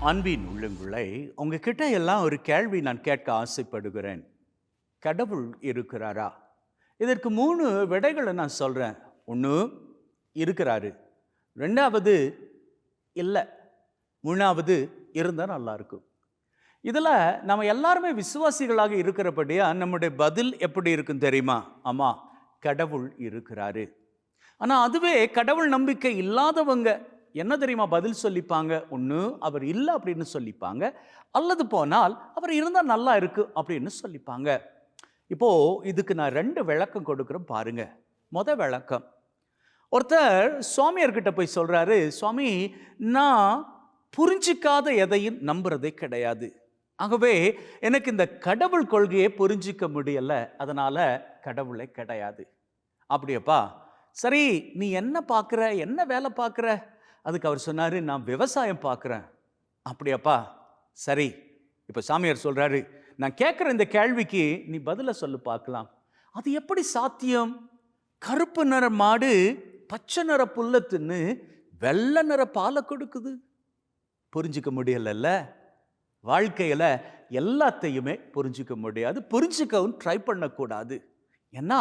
அன்பின் உள்ளங்களை உங்ககிட்ட எல்லாம் ஒரு கேள்வி நான் கேட்க ஆசைப்படுகிறேன். கடவுள் இருக்கிறாரா? இதற்கு மூணு விடைகளை நான் சொல்கிறேன் ஒன்று இருக்கிறாரு. ரெண்டாவது இல்லை. மூணாவது இருந்தால் நல்லா இருக்கும் இதில் நம்ம எல்லாருமே விசுவாசிகளாக இருக்கிறபடியாக நம்முடைய பதில் எப்படி இருக்கும் தெரியுமா? ஆமாம் கடவுள் இருக்கிறாரு. ஆனால் அதுவே கடவுள் நம்பிக்கை இல்லாதவங்க என்ன தெரியுமா பதில் சொல்லிப்பாங்க? ஒன்று அவர் இல்லை அப்படின்னு சொல்லிப்பாங்க. அல்லது போனால் அவர் இருந்தால் நல்லா இருக்கு அப்படின்னு சொல்லிப்பாங்க. இப்போது இதுக்கு நான் ரெண்டு விளக்கம் கொடுக்குறேன் பாருங்க. மொதல் விளக்கம். ஒருத்தர் சுவாமியர்கிட்ட போய் சொல்கிறாரு சுவாமி நான் புரிஞ்சிக்காத எதையும் நம்புறதே கிடையாது. ஆகவே எனக்கு இந்த கடவுள் கொள்கையை புரிஞ்சிக்க முடியல. அதனால் கடவுளே கிடையாது. அப்படியப்பா. சரி நீ என்ன பார்க்குற என்ன வேலை பார்க்குற அதுக்கு அவர் சொன்னார் நான் விவசாயம் பார்க்குறேன். அப்படியாப்பா சரி. இப்போ சாமியார் சொல்கிறாரு நான் கேட்குற இந்த கேள்விக்கு நீ பதிலை சொல்லு பார்க்கலாம். அது எப்படி சாத்தியம்? கருப்பு நிற மாடு பச்சை நிற புல்லை தின்னு வெள்ளை நிற பாலை கொடுக்குது. புரிஞ்சிக்க முடியலல்ல. வாழ்க்கையில் எல்லாத்தையுமே புரிஞ்சிக்க முடியாது புரிஞ்சிக்கவும் ட்ரை பண்ணக்கூடாது. ஏன்னா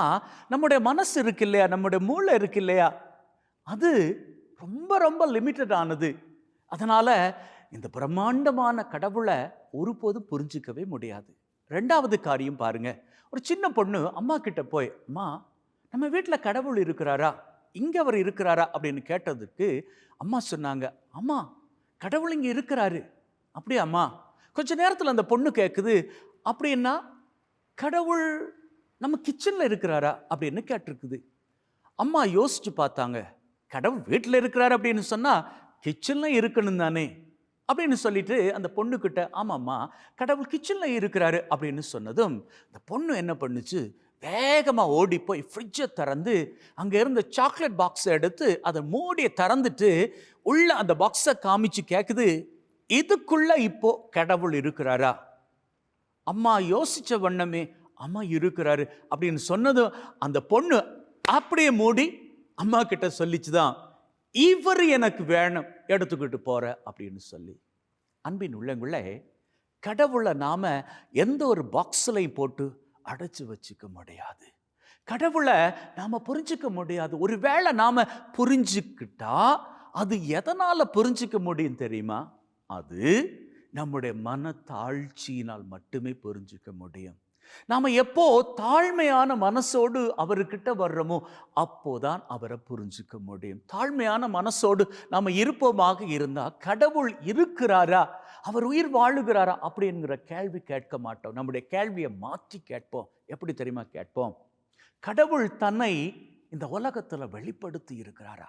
நம்முடைய மனசு இருக்கு இல்லையா? நம்முடைய மூளை இருக்கு இல்லையா? அது ரொம்ப ரொம்ப லிமிட்டட் ஆனது. அதனால் இந்த பிரம்மாண்டமான கடவுளை ஒருபோதும் புரிஞ்சிக்கவே முடியாது. ரெண்டாவது காரியம் பாருங்க. ஒரு சின்ன பொண்ணு அம்மா கிட்ட போய் அம்மா நம்ம வீட்டில் கடவுள் இருக்கிறாரா? இங்கே அவர் இருக்கிறாரா? அப்படின்னு கேட்டதுக்கு அம்மா சொன்னாங்க அம்மா கடவுள் இங்கே இருக்கிறாரு. அப்படியாம்மா கொஞ்ச நேரத்தில் அந்த பொண்ணு கேட்குது அப்படின்னா கடவுள் நம்ம கிச்சனில் இருக்கிறாரா? அப்படின்னு கேட்டிருக்குது. அம்மா யோசித்து பார்த்தாங்க கடவுள் வீட்டில் இருக்கிறாரு அப்படின்னு சொன்னால் கிச்சனில் இருக்கணும் தானே? அப்படின்னு சொல்லிட்டு அந்த பொண்ணுக்கிட்ட ஆமாம்மா கடவுள் கிச்சனில் இருக்கிறாரு அப்படின்னு சொன்னதும் அந்த பொண்ணு என்ன பண்ணுச்சு? வேகமாக ஓடி போய் ஃப்ரிட்ஜை திறந்து அங்கே இருந்த சாக்லேட் பாக்ஸை எடுத்து அதை மூடியை திறந்துட்டு உள்ள அந்த பாக்ஸை காமிச்சு கேட்குது இதுக்குள்ளே இப்போ கடவுள் இருக்கிறாரா? அம்மா யோசிச்ச வண்ணமே அம்மா இருக்கிறாரு. அப்படின்னு சொன்னதும் அந்த பொண்ணு அப்படியே மூடி அம்மா கிட்ட சொல்லிச்சுதான் இவர் எனக்கு வேணும் எடுத்துக்கிட்டு போகிற அப்படின்னு சொல்லி. அன்பின் உள்ளங்குள்ளே கடவுளை நாம் எந்த ஒரு பாக்ஸ்லையும் போட்டு அடைச்சி வச்சுக்க முடியாது. கடவுளை நாம் புரிஞ்சுக்க முடியாது. ஒருவேளை நாம் புரிஞ்சுக்கிட்டா அது எதனால் புரிஞ்சுக்க முடியும் தெரியுமா? அது நம்முடைய மன தாழ்ச்சியினால் மட்டுமே புரிஞ்சுக்க முடியும். நாம எப்போ தாழ்மையான மனசோடு அவர்கிட்ட வர்றோமோ அப்போதான் அவரை புரிஞ்சுக்க முடியும். தாழ்மையான மனசோடு நாம் இருப்போமாக இருந்தால் கடவுள் இருக்கிறாரா அவர் உயிர் வாழுகிறாரா அப்படிங்கிற கேள்வி கேட்க மாட்டோம். நம்முடைய கேள்வியை மாற்றி கேட்போம். எப்படி தெரியுமா கேட்போம்? கடவுள் தன்னை இந்த உலகத்துல வெளிப்படுத்தி இருக்கிறாரா?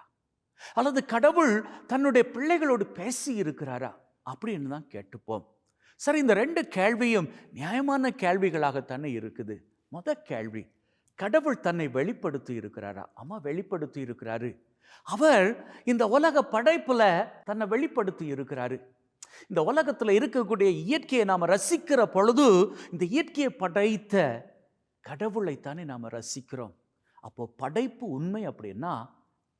அல்லது கடவுள் தன்னுடைய பிள்ளைகளோடு பேசி இருக்கிறாரா? அப்படின்னு தான் கேட்டுப்போம். சரி இந்த ரெண்டு கேள்வியும் நியாயமான கேள்விகளாகத்தானே இருக்குது. மொத கேள்வி கடவுள் தன்னை வெளிப்படுத்தி இருக்கிறாரா? அம்மா வெளிப்படுத்தி இருக்கிறாரு. அவர் இந்த உலக படைப்பில் தன்னை வெளிப்படுத்தி இருக்கிறாரு. இந்த உலகத்தில் இருக்கக்கூடிய இயற்கையை நாம் ரசிக்கிற பொழுது இந்த இயற்கையை படைத்த கடவுளைத்தானே நாம் ரசிக்கிறோம். அப்போது படைப்பு உண்மை அப்படின்னா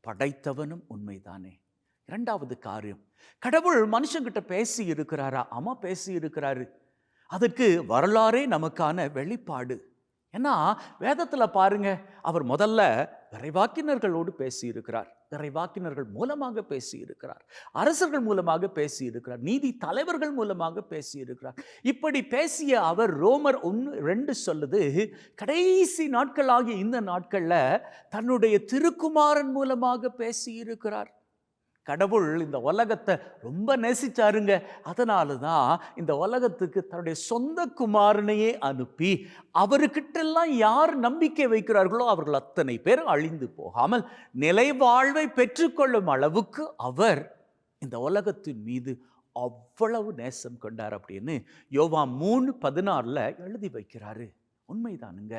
படைத்தவனும் உண்மைதானே. இரண்டாவது காரியம். கடவுள் மனுஷங்கிட்ட பேசி இருக்கிறாரா ஆமாம் பேசி இருக்கிறாரு அதற்கு வரலாறே நமக்கான வெளிப்பாடு. ஏன்னா வேதத்தில் பாருங்க அவர் முதல்ல இறைவாக்கினர்களோடு பேசி இருக்கிறார் இறைவாக்கினர்கள் மூலமாக பேசி இருக்கிறார் அரசர்கள் மூலமாக பேசி இருக்கிறார் நீதி தலைவர்கள் மூலமாக பேசி இருக்கிறார் இப்படி பேசிய அவர் ரோமர் ஒன்று ரெண்டு சொல்லுது கடைசி நாட்களாகிய இந்த நாட்களில் தன்னுடைய திருக்குமாரன் மூலமாக பேசி இருக்கிறார் கடவுள் இந்த உலகத்தை ரொம்ப நேசிச்சாருங்க. அதனால தான் இந்த உலகத்துக்கு தன்னுடைய சொந்த குமாரனையே அனுப்பி அவருக்கிட்டெல்லாம் யார் நம்பிக்கை வைக்கிறார்களோ அவர்கள் அத்தனை பேர் அழிந்து போகாமல் நிலை வாழ்வை பெற்றுக்கொள்ளும் அளவுக்கு அவர் இந்த உலகத்தின் மீது அவ்வளவு நேசம் கொண்டார் அப்படின்னு யோவா மூணு பதினாறில் எழுதி வைக்கிறாரு. உண்மைதானுங்க.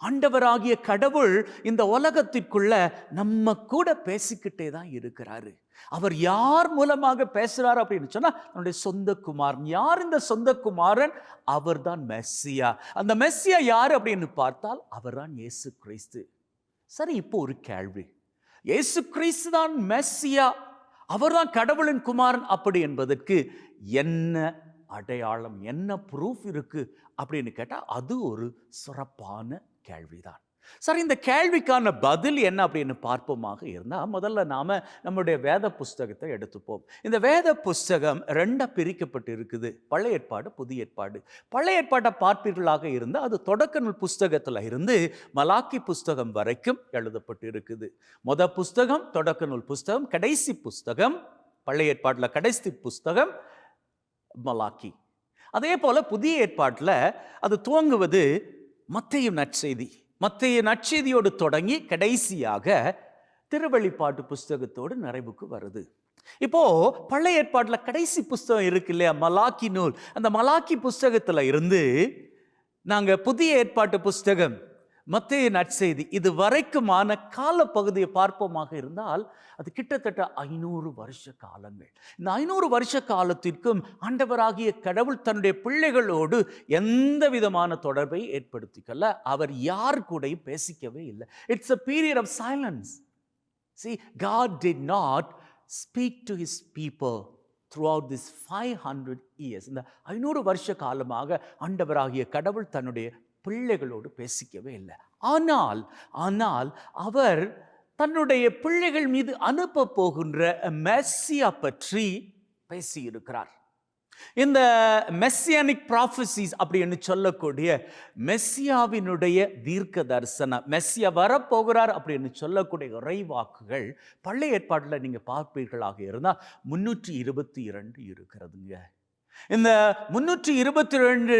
ஆண்டவராகிய கடவுள் இந்த உலகத்திற்குள்ள நம்ம கூட பேசிக்கிட்டே தான் இருக்கிறாரு. அவர் யார் மூலமாக பேசுகிறார் அப்படின்னு சொன்னால் நம்முடைய சொந்த குமாரன். யார் இந்த சொந்த குமாரன்? அவர்தான் மெஸ்ஸியா. அந்த மெஸ்ஸியா யார் அப்படின்னு பார்த்தால் அவர்தான் இயேசு கிறிஸ்து. சரி இப்போ ஒரு கேள்வி. இயேசு கிறிஸ்து தான் மெஸ்ஸியா. அவர்தான் கடவுளின் குமாரன் அப்படி என்பதற்கு என்ன அடையாளம் என்ன ப்ரூஃப் இருக்குது அப்படின்னு கேட்டால் அது ஒரு சிறப்பான கேள்விதான். சரி இந்த கேள்விக்கான பதில் என்ன அப்படின்னு பார்ப்போமாக இருந்தால் முதல்ல நாம் நம்முடைய வேத புஸ்தகத்தை எடுத்துப்போம். இந்த வேத புஸ்தகம் ரெண்டாக பிரிக்கப்பட்டு இருக்குது. பழைய ஏற்பாடு புதிய ஏற்பாடு. பழைய ஏற்பாட்டை பார்ப்பீர்களாக இருந்தால் அது தொடக்க நூல் புஸ்தகத்தில் இருந்து மலாக்கி புஸ்தகம் வரைக்கும் எழுதப்பட்டு இருக்குது. மொத புஸ்தகம் தொடக்க நூல் புஸ்தகம் கடைசி புஸ்தகம் பழைய ஏற்பாட்டில் கடைசி புஸ்தகம் மலாக்கி. அதே போல் புதிய ஏற்பாட்டில் அது துவங்குவது மத்தைய நற்செய்தி. மத்தைய நற்செய்தியோடு தொடங்கி கடைசியாக திருவெளிப்பாட்டு புஸ்தகத்தோடு நிறைவுக்கு வருது. இப்போ பழைய ஏற்பாட்டில் கடைசி புஸ்தகம் இருக்கு இல்லையா? மலாக்கி நூல். அந்த மலாக்கி புஸ்தகத்தில் இருந்து நாங்கள் புதிய ஏற்பாட்டு புஸ்தகம் மத்திய நற்செய்தி. இது வரைக்குமான காலப்பகுதியை பார்ப்போமாக இருந்தால் அது கிட்டத்தட்ட ஐநூறு வருஷ காலங்கள். இந்த ஐநூறு வருஷ காலத்திற்கும் ஆண்டவராகிய கடவுள் தன்னுடைய பிள்ளைகளோடு எந்த விதமான தொடர்பை ஏற்படுத்திக்கல. அவர் யார் கூடயும் பேசிக்கவே இல்லை. It's a period of silence see God did not speak to his people throughout this five hundred years இந்த ஐநூறு வருஷ காலமாக ஆண்டவராகிய கடவுள் தன்னுடைய பிள்ளைகளோடு பேசிக்கவே இல்லை. ஆனால் ஆனால் அவர் தன்னுடைய பிள்ளைகள் மீது அனுப்ப போகின்ற மெஸ்ஸியா பற்றி பேசியிருக்கிறார். இந்த மெஸ்ஸியானிக் ப்ராஃபசிஸ் அப்படின்னு சொல்லக்கூடிய மெஸ்ஸியாவினுடைய தீர்க்க தரிசனம் மெஸ்ஸியா வரப்போகிறார் அப்படின்னு சொல்லக்கூடிய இறைவாக்குகள் பழைய ஏற்பாட்டில் நீங்கள் பார்ப்பீர்களாக இருந்தால் முன்னூற்றி இருபத்தி இரண்டு இருக்கிறதுங்க. இந்த முன்னூற்றி இருபத்தி ரெண்டு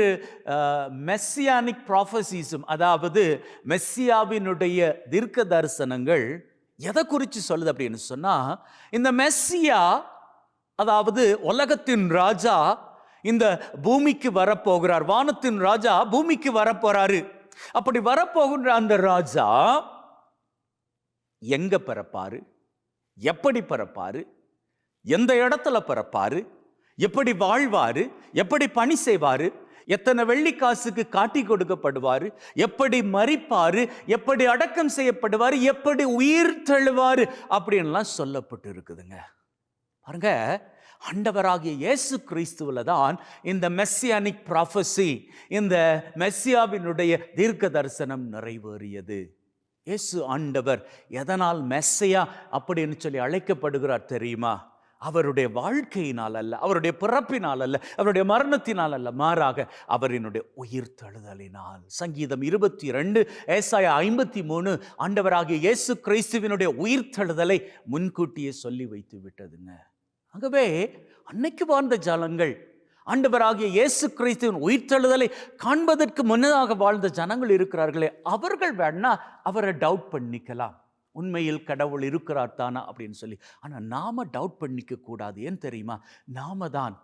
மெஸ்ஸியானிக் ப்ராஃபசிஸும் அதாவது மெஸ்ஸியாவினுடைய தீர்க்க தரிசனங்கள் எதை குறித்து சொல்லுது அப்படின்னு சொன்னால் இந்த மெஸ்ஸியா அதாவது உலகத்தின் ராஜா இந்த பூமிக்கு வரப்போகிறார் வானத்தின் ராஜா பூமிக்கு வரப்போறாரு. அப்படி வரப்போகின்ற அந்த ராஜா எங்க பிறப்பாரு? எப்படி பிறப்பாரு? எந்த இடத்துல பிறப்பாரு? எப்படி வாழ்வார்? எப்படி பணி செய்வார்? எத்தனை வெள்ளிக்காசுக்கு காட்டி கொடுக்கப்படுவார்? எப்படி மறிப்பார் எப்படி அடக்கம் செய்யப்படுவார்? எப்படி உயிர் தழுவார்? அப்படின்லாம் சொல்லப்பட்டு இருக்குதுங்க பாருங்க ஆண்டவராகிய இயேசு கிறிஸ்துவில் தான் இந்த மெஸ்ஸியானிக் ப்ராஃபஸி இந்த மெஸ்ஸியாவினுடைய தீர்க்க தரிசனம் நிறைவேறியது. இயேசு ஆண்டவர் எதனால் மெஸ்ஸையா அப்படின்னு சொல்லி அழைக்கப்படுகிறார் தெரியுமா? அவருடைய வாழ்க்கையினால் அல்ல அவருடைய பிறப்பினால் அல்ல அவருடைய மரணத்தினால் அல்ல மாறாக அவரினுடைய உயிர் தழுதலினால். சங்கீதம் இருபத்தி ரெண்டு ஏசாய ஐம்பத்தி மூணு ஆண்டவராகிய இயேசு கிறிஸ்துவினுடைய உயிர் தழுதலை முன்கூட்டியே சொல்லி வைத்து விட்டதுங்க. ஆகவே அன்னைக்கு வாழ்ந்த ஜனங்கள் ஆண்டவராகிய இயேசு கிறிஸ்துவின் உயிர்த்தெழுதலை காண்பதற்கு முன்னதாக வாழ்ந்த ஜனங்கள் இருக்கிறார்களே அவர்கள் வேணா அவரை டவுட் பண்ணிக்கலாம். உண்மையில் கடவுள் இருக்கிறார் தானா அப்படின்னு சொல்லி. ஆனால் நாம டவுட் பண்ணிக்க கூடாது. ஏன் தெரியுமா? நாம தான்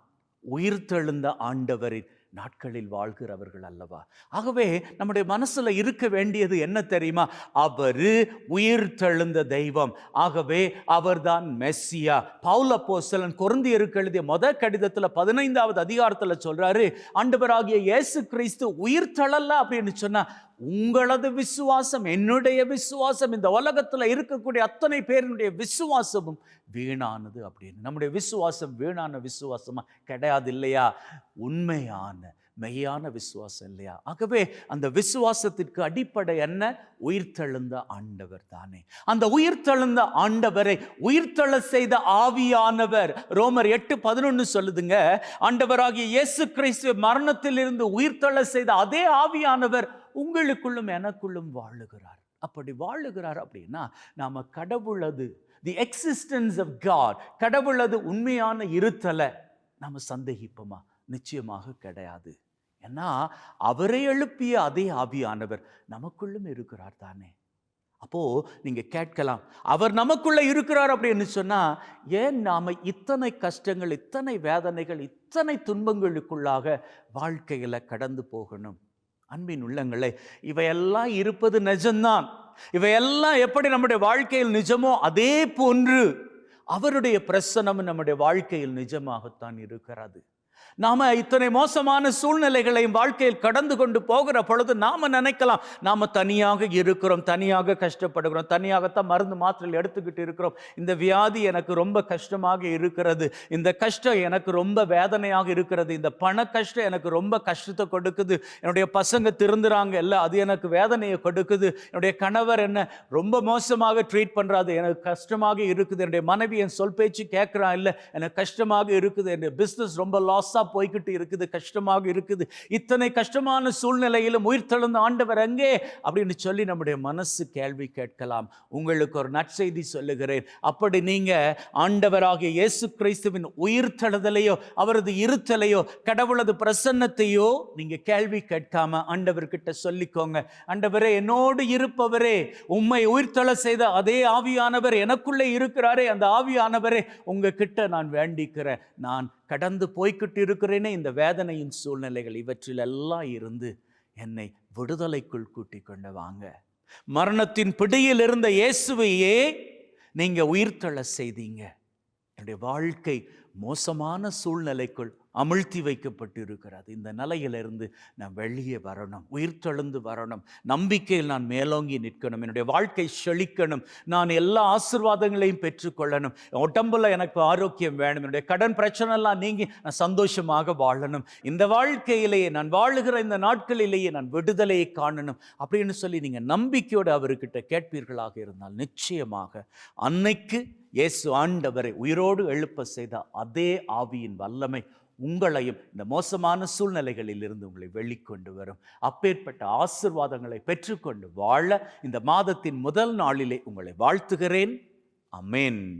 உயிர்த்தெழுந்த ஆண்டவரின் நாட்களில் வாழ்கிறவர்கள் அல்லவா? ஆகவே நம்முடைய மனசில் இருக்க வேண்டியது என்ன தெரியுமா? அவர் உயிர் தெழுந்த தெய்வம். ஆகவே அவர்தான் மெஸ்ஸியா. பவுல போஸ்தலன் கொருந்தியருக்கு எழுதிய மொத கடிதத்தில் பதினைந்தாவது அதிகாரத்தில் சொல்கிறாரு ஆண்டவராகிய இயேசு கிறிஸ்து உயிர் தழல்ல அப்படின்னு சொன்னால் உங்களது விசுவாசம் என்னுடைய விசுவாசம் இந்த உலகத்தில் இருக்கக்கூடிய அத்தனை பேருடைய விசுவாசமும் வீணானது அப்படின்னு. நம்முடைய விசுவாசம் வீணான விசுவாசமாக கிடையாது இல்லையா? உண்மையான மெய்யான விசுவாசம் இல்லையா? ஆகவே அந்த விசுவாசத்திற்கு அடிப்படை என்ன? உயிர்த்தெழுந்த ஆண்டவர் தானே. அந்த உயிர்த்தெழுந்த ஆண்டவரை உயிர்த்தெழ செய்த ஆவியானவர் ரோமர் எட்டு பதினொன்னு சொல்லுதுங்க ஆண்டவராகிய இயேசு கிறிஸ்து மரணத்திலிருந்து உயிர்த்தெழ செய்த அதே ஆவியானவர் உங்களுக்குள்ளும் எனக்குள்ளும் வாழுகிறார். அப்படி வாழுகிறார் அப்படின்னா நாம கடவுளது தி எக்ஸிஸ்டன்ஸ் ஆஃப் காட் கடவுளது உண்மையான இருத்தலை நாம சந்தேகிப்போமா? நிச்சயமாக கிடையாது. ஏன்னா அவரை எழுப்பிய அதே ஆவியானவர் நமக்குள்ளும் இருக்கிறார் தானே. அப்போ நீங்கள் கேட்கலாம் அவர் நமக்குள்ள இருக்கிறார் அப்படின்னு சொன்னால் ஏன் நாம இத்தனை கஷ்டங்கள் இத்தனை வேதனைகள் இத்தனை துன்பங்களுக்குள்ளாக வாழ்க்கையில கடந்து போகணும்? அன்பின் உள்ளங்களே. இவையெல்லாம் இருப்பது நிஜம்தான். இவையெல்லாம் எப்படி நம்முடைய வாழ்க்கையில் நிஜமோ அதே போன்று அவருடைய பிரசனம் நம்முடைய வாழ்க்கையில் நிஜமாகத்தான் இருக்கிறது. நாம இத்தனை மோசமான சூழ்நிலைகளையும் வாழ்க்கையில் கடந்து கொண்டு போகிற பொழுது நாம நினைக்கலாம் நாம தனியாக இருக்கிறோம் தனியாக கஷ்டப்படுகிறோம் தனியாகத்தான் மருந்து மாத்திரைகள் எடுத்துக்கிட்டு இருக்கிறோம். இந்த வியாதி எனக்கு ரொம்ப கஷ்டமாக இருக்கிறது. இந்த கஷ்டம் எனக்கு ரொம்ப வேதனையாக இருக்கிறது. இந்த பண கஷ்டம் எனக்கு ரொம்ப கஷ்டத்தை கொடுக்குது. என்னுடைய பசங்க திருந்துறாங்க இல்லை அது எனக்கு வேதனையை கொடுக்குது. என்னுடைய கணவர் என்ன ரொம்ப மோசமாக ட்ரீட் பண்ணுறாது எனக்கு கஷ்டமாக இருக்குது. என்னுடைய மனைவி என் சொல் பேச்சு கேட்குறான் இல்லை எனக்கு கஷ்டமாக இருக்குது. என்னுடைய பிஸ்னஸ் ரொம்ப லாஸ் லாஸாக போய்கிட்டு இருக்குது கஷ்டமாக இருக்குது. இத்தனை கஷ்டமான சூழ்நிலையிலும் உயிர் தழுந்த ஆண்டவர் எங்கே? அப்படின்னு சொல்லி நம்முடைய மனசு கேள்வி கேட்கலாம். உங்களுக்கு ஒரு நற்செய்தி சொல்லுகிறேன். அப்படி நீங்கள் ஆண்டவராகிய இயேசு கிறிஸ்துவின் உயிர் தழுதலையோ அவரது இருத்தலையோ கடவுளது பிரசன்னத்தையோ நீங்கள் கேள்வி கேட்காம ஆண்டவர்கிட்ட சொல்லிக்கோங்க. ஆண்டவரே என்னோடு இருப்பவரே உம்மை உயிர்த்தள செய்த அதே ஆவியானவர் எனக்குள்ளே இருக்கிறாரே அந்த ஆவியானவரே உங்ககிட்ட நான் வேண்டிக்கிறேன். நான் கடந்து போய்கிட்டு இருக்கிறேனே இந்த வேதனையின் சூழ்நிலைகள் இவற்றிலெல்லாம் இருந்து என்னை விடுதலைக்குள் கூட்டி கொண்டு வாங்க. மரணத்தின் பிடியில் இருந்த இயேசுவையே நீங்கள் உயிர்த்தள செய்தீங்க. என்னுடைய வாழ்க்கை மோசமான சூழ்நிலைக்குள் அமிழ்த்தி வைக்கப்பட்டு இருக்கிறது இந்த நிலையிலிருந்து நான் வெளியே வரணும் உயிர்த்தெழுந்து வரணும் நம்பிக்கையில் நான் மேலோங்கி நிற்கணும் என்னுடைய வாழ்க்கை செழிக்கணும் நான் எல்லா ஆசீர்வாதங்களையும் பெற்றுக்கொள்ளணும் உடம்புல எனக்கு ஆரோக்கியம் வேணும் என்னுடைய கடன் பிரச்சனை எல்லாம் நீங்கி நான் சந்தோஷமாக வாழணும் இந்த வாழ்க்கையிலேயே நான் வாழுகிற இந்த நாட்களிலேயே நான் விடுதலையை காணணும் அப்படின்னு சொல்லி நீங்கள் நம்பிக்கையோடு அவர்கிட்ட கேட்பீர்களாக இருந்தால் நிச்சயமாக அன்னைக்கு இயேசு ஆண்டவரை உயிரோடு எழுப்ப செய்த அதே ஆவியின் வல்லமை உங்களையும் இந்த மோசமான சூழ்நிலைகளில் இருந்து உங்களை வெளிக்கொண்டு வரும். அப்பேற்பட்ட ஆசிர்வாதங்களை பெற்றுக்கொண்டு வாழ இந்த மாதத்தின் முதல் நாளிலே உங்களை வாழ்த்துகிறேன். அமேன்.